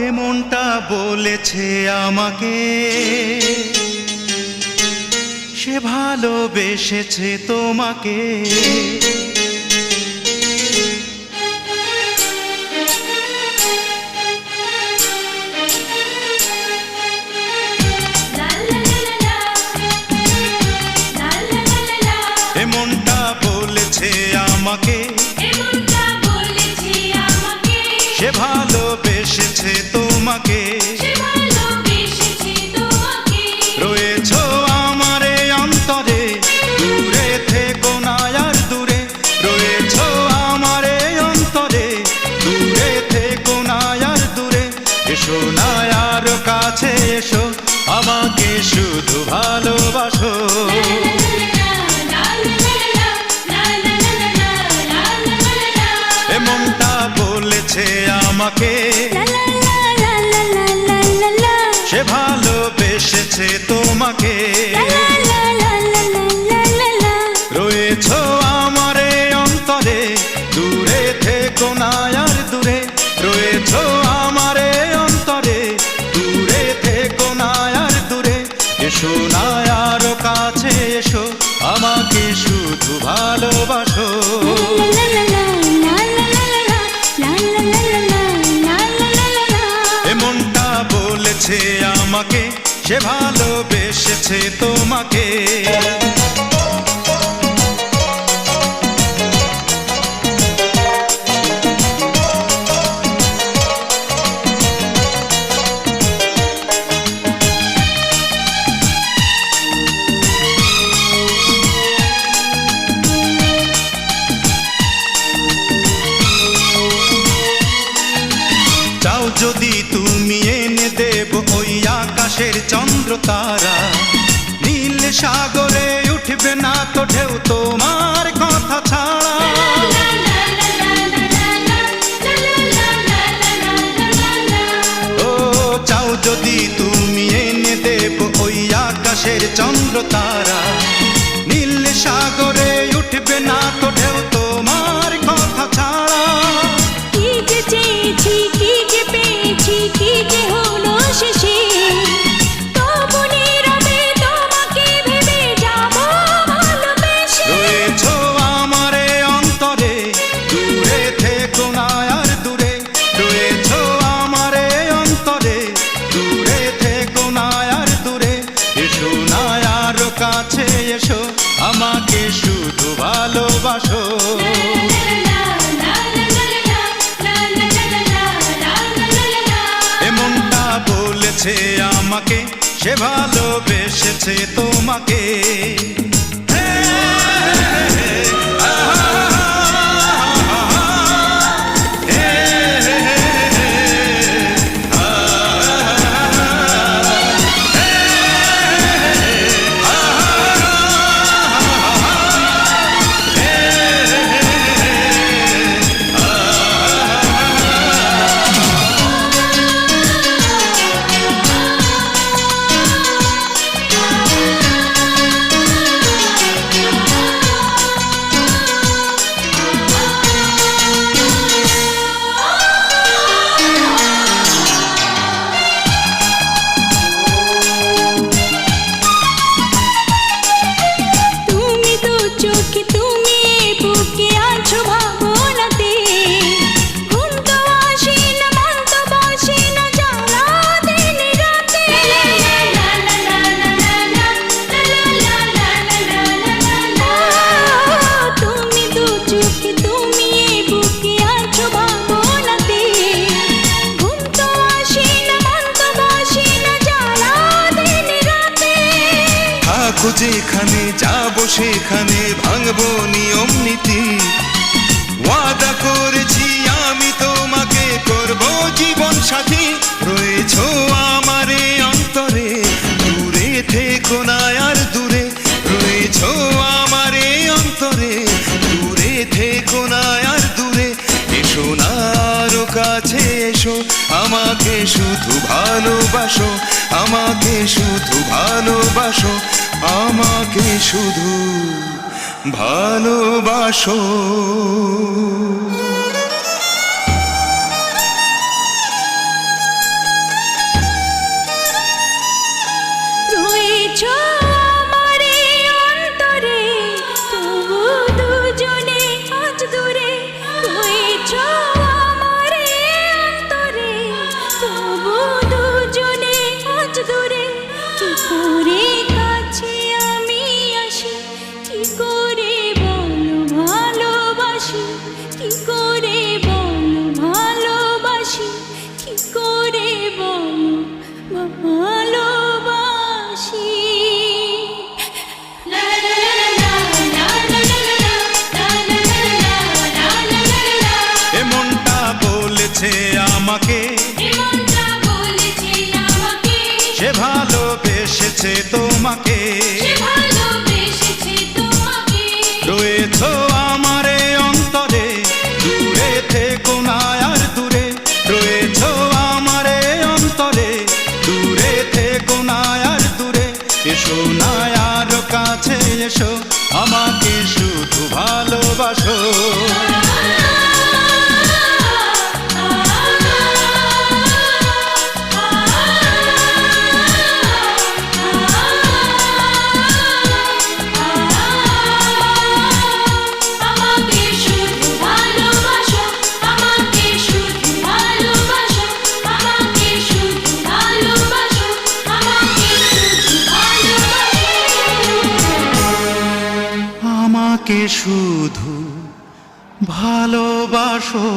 এ মনটা বলেছে আমাকে। সে ভালোবেসেছে তোমাকে। এ মনটা বলেছে আমাকে। সে ভালোবেসেছে তোমাকে। রয়েছ আমারে অন্তরে, দূরে থেকো না আর দূরে। আমারে অন্তরে, দূরে থেকো না আর এসো না আর কাছে এসো, আমাকে আমাকে সে ভালোবেসেছে তোমাকে। রয়েছ আমারে অন্তরে, দূরে থেকো না আর দূরে। রয়েছ আমারে অন্তরে, দূরে থেকো না আর দূরে। এসো না আর কাছে এসো, আমাকে শুধু ভালোবাসো। বলেছে আমাকে সে ভালোবেসেছে তোমাকে। যদি তুমি দেব ওই আকাশের চন্দ্র তারা নীল সাগরে উঠবে না তো ঢেউ তোমার কথা ছাড়া। ও, চাও যদি তুমি এনে দেব ওই আকাশের চন্দ্র তারা নীল সাগরে উঠবে না তো বলেছে আমাকে সে ভালোবেসেছে তোমাকে। যাব সেখানে, ভাঙবো নিয়ম নীতি। ওয়াদা করেছি আমি তোমাকে, করব জীবন সাথী। রয়েছ আমারে অন্তরে, দূরে থেকো না আর দূরে। রয়েছ আমারে অন্তরে, দূরে থেকো না আর দূরে। এসো না আরও কাছে এসো, আমাকে শুধু ভালোবাসো, আমাকে শুধু ভালোবাসো আমাকে শুধু ভালোবাসো। আমাকে। এমনটা বলেছে সে ভালোবেসেছে তোমাকে। সে ভালোবেসেছে তোমাকে। রয়েছ আমারে অন্তরে দূরে থেকো না আর দূরে। রয়েছ আমারে অন্তরে দূরে থেকো না আর দূরে। এসো না আর কাছে এসো আমাকে শুধু ভালোবাসো। শুধু ভালোবাসো।